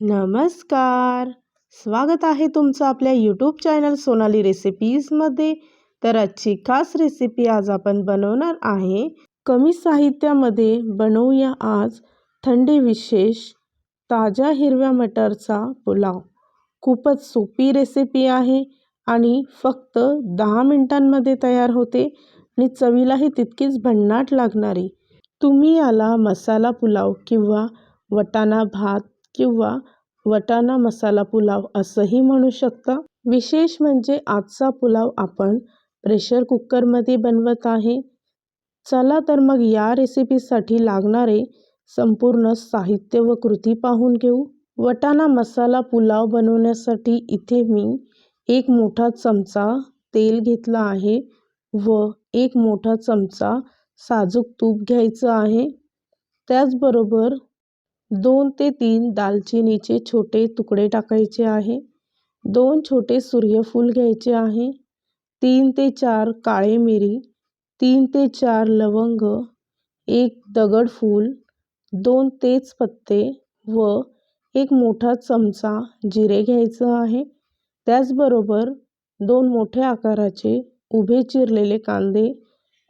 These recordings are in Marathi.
नमस्कार. स्वागत आहे तुमचं आपल्या यूट्यूब चॅनल सोनाली रेसिपीजमध्ये तर आजची खास रेसिपी आज आपण बनवणार आहे. कमी साहित्यामध्ये बनवूया आज थंडी विशेष ताज्या हिरव्या मटरचा पुलाव. खूपच सोपी रेसिपी आहे आणि फक्त दहा मिनटांमध्ये तयार होते आणि चवीलाही तितकीच भन्नाट लागणारी. तुम्ही याला मसाला पुलाव किंवा वटाणा भात किंवा वटाणा मसाला पुलाव असंही म्हणू शकता. विशेष म्हणजे आजचा पुलाव आपण प्रेशर कुकरमध्ये बनवत आहे. चला तर मग या रेसिपीसाठी लागणारे संपूर्ण साहित्य व कृती पाहून घेऊ. वटाणा मसाला पुलाव बनवण्यासाठी इथे मी एक मोठा चमचा तेल घेतला आहे व एक मोठा चमचा साजूक तूप घ्यायचं आहे. त्याचबरोबर दोन ते तीन दालचिनीचे छोटे तुकडे टाकायचे आहे. दोन छोटे सूर्यफूल घ्यायचे आहे. तीन ते चार काळे मिरी. तीन ते चार लवंग. एक दगडफूल दोन तेजपत्ते व एक मोठा चमचा जिरे घ्यायचं आहे. त्याचबरोबर दोन मोठ्या आकाराचे उभे चिरलेले कांदे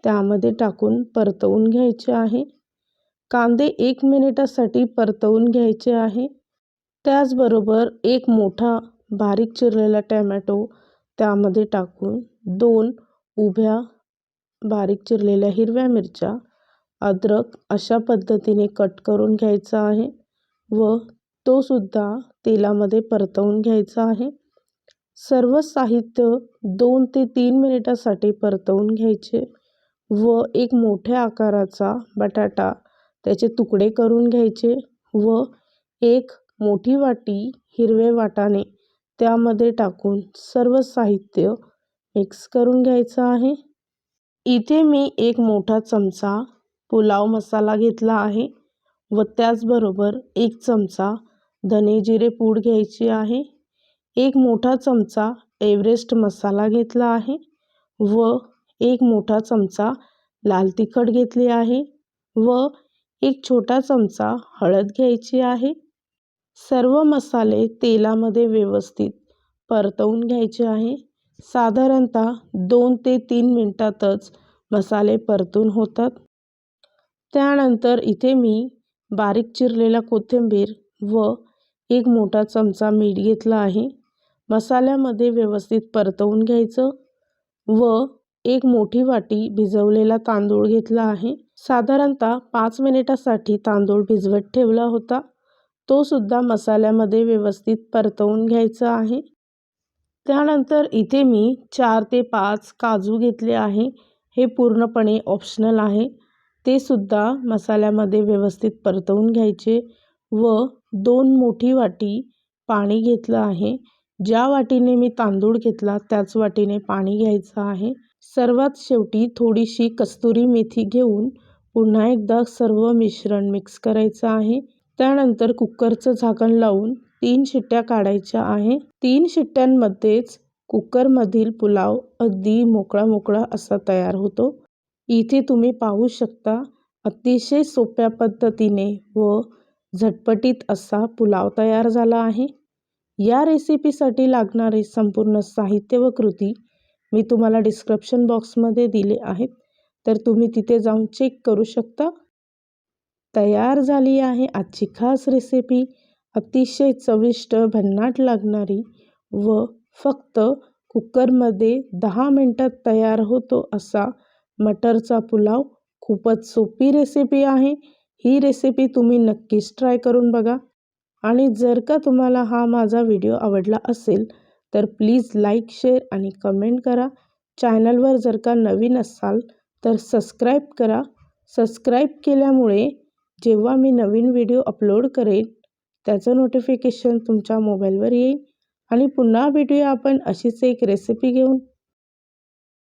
त्यामध्ये टाकून परतवून घ्यायचे आहे. कांदे एक मिनिटासाठी परतवून घ्यायचे आहे. त्याचबरोबर एक मोठा बारीक चिरलेला टॅमॅटो त्यामध्ये टाकून दोन उभ्या बारीक चिरलेल्या हिरव्या मिरच्या अद्रक अशा पद्धतीने कट करून घ्यायचा आहे व तो सुद्धा तेलामध्ये परतवून घ्यायचा आहे. सर्व साहित्य दोन ते तीन मिनिटासाठी परतवून घ्यायचे व एक मोठ्या आकाराचा बटाटा त्याचे तुकडे करून घ्यायचे व एक मोठी वाटी हिरवे वाटाणे त्यामध्ये टाकून सर्व साहित्य मिक्स करून घ्यायचं आहे. इथे मी एक मोठा चमचा पुलाव मसाला घेतला आहे व त्याचबरोबर एक चमचा धने जिरे पूड घ्यायची आहे. एक मोठा चमचा एव्हरेस्ट मसाला घेतला आहे व एक मोठा चमचा लाल तिखट घेतले आहे व एक छोटा चमचा हळद घ्यायची आहे. सर्व मसाले तेलामध्ये व्यवस्थित परतवून घ्यायचे आहे. साधारणतः दोन ते तीन मिनटातच मसाले परतून होतात. त्यानंतर इथे मी बारीक चिरलेला कोथिंबीर व एक मोठा चमचा मीठ घेतला आहे. मसाल्यामध्ये व्यवस्थित परतवून घ्यायचं व एक मोठी वाटी भिजवलेला तांदूळ घेतला आहे. साधारणतः पाच मिनिटासाठी तांदूळ भिजवत ठेवला होता. तो सुद्धा मसाल्यामध्ये व्यवस्थित परतवून घ्यायचा आहे. त्यानंतर इथे मी चार ते पाच काजू घेतले आहे. हे पूर्णपणे ऑप्शनल आहे. ते सुद्धा मसाल्यामध्ये व्यवस्थित परतवून घ्यायचे व दोन मोठी वाटी पाणी घेतलं आहे. ज्या वाटीने मी तांदूळ घेतला त्याच वाटीने पाणी घ्यायचं आहे. सर्वात शेवटी थोडीशी कस्तुरी मेथी घेऊन पुन्हा एकदा सर्व मिश्रण मिक्स करायचं आहे. त्यानंतर कुकरचं झाकण लावून तीन शिट्ट्या काढायच्या आहे. तीन शिट्ट्यांमध्येच कुकरमधील पुलाव अगदी मोकळा मोकळा असा तयार होतो. इथे तुम्ही पाहू शकता अतिशय सोप्या पद्धतीने व झटपटीत असा पुलाव तयार झाला आहे. या रेसिपीसाठी लागणारे संपूर्ण साहित्य व कृती मी तुम्हाला डिस्क्रिप्शन बॉक्समध्ये दिले आहेत. तर तुम्ही तिथे जाऊन चेक करू शकता. तयार झाली आहे आजची खास रेसिपी अतिशय चविष्ट भन्नाट लागणारी व फक्त कुकरमध्ये दहा मिनटात तयार होतो असा मटरचा पुलाव खूपच सोपी रेसिपी आहे. ही रेसिपी तुम्ही नक्कीच ट्राय करून बघा. आणि जर का तुम्हाला हा माझा व्हिडिओ आवडला असेल तर प्लीज लाईक शेअर आणि कमेंट करा. चॅनलवर जर का नवीन असाल तर सबस्क्राईब करा. सबस्क्राईब केल्यामुळे जेव्हा मी नवीन व्हिडिओ अपलोड करेन त्याचं नोटिफिकेशन तुमच्या मोबाईलवर येईल. आणि पुन्हा भेटूया आपण अशीच एक रेसिपी घेऊन.